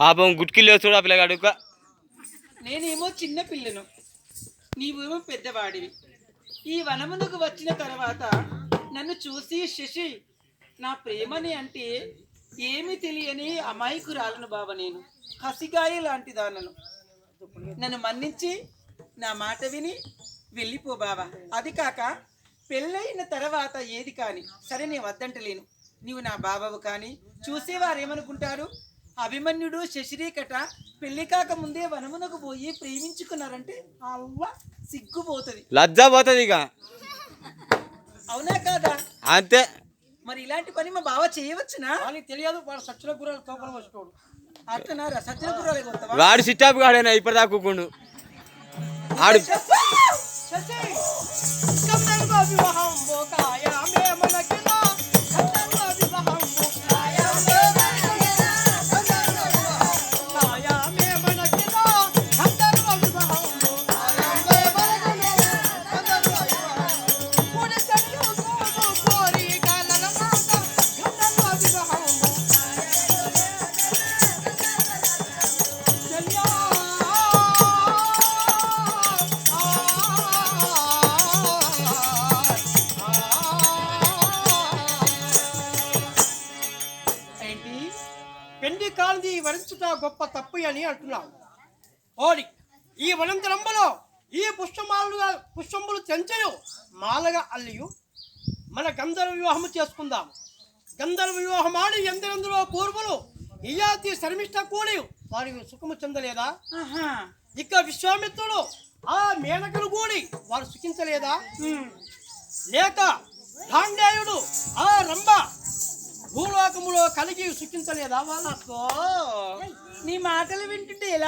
పాపం గుట్కిల్లో చూడు ఆ పిల్లగాడు. నేనేమో చిన్న పిల్లను. నీవేమో పెద్దవాడివి. ఈ వనమునకు వచ్చిన తర్వాత నన్ను చూసి శశి నా ప్రేమని అంటే ఏమి తెలియని అమాయకురాలను బావ నేను. కసిగాయ లాంటి దానను. నన్ను మన్నించి నా మాట విని వెళ్ళిపో బావా. అది కాక పెళ్ళైన తర్వాత ఏది కాని సరే నేను వద్దంటలేను. నీవు నా బావవు కానీ చూసేవారు ఏమనుకుంటారు అభిమన్యుడు శశిరేఖట పెళ్ళి కాక ముందే వనమునకు పోయి ప్రేమించుకున్నారంటే అవ్వ సిగ్గుపోతుంది. లజ్జ పోతుంది ఇక. అవునా కాదా? అంతే. మరి ఇలాంటి పని మా బావ చేయవచ్చునా? వాళ్ళకి తెలియదు వాడు సచ్చిన కూరలు తోపలం వచ్చేటోడు అట్లనారా గుర్రాలే కొత్తవా వాడు సిట్టాపు కాడేనా ఇప్పటిదాకా కూకుండు ఆడు వివాహం ఏంటి పెండి కాంతి వరించుట గొప్ప తప్పు అని అంటున్నావు. ఓడి ఈ వనంతరంబలో ఈ పుష్పమాలుగా పుష్పములు తెంచను మాలగా అల్లియు. మన గంధర్వ వివాహము చేసుకుందాం గంధర్వ వివాహం ఆడి ఎందరెందులో పూర్వులు ఇయాతి శర్మిష్ట కూడి వారి సుఖము చెందలేదా? ఇక విశ్వామిత్రుడు ఆ మేనకను కూడి వారు సుఖించలేదా? లేక భూలోకములో కలిగి సుఖించలేదా వాళ్ళ నీ మాటలు వింటుంటే ఎలా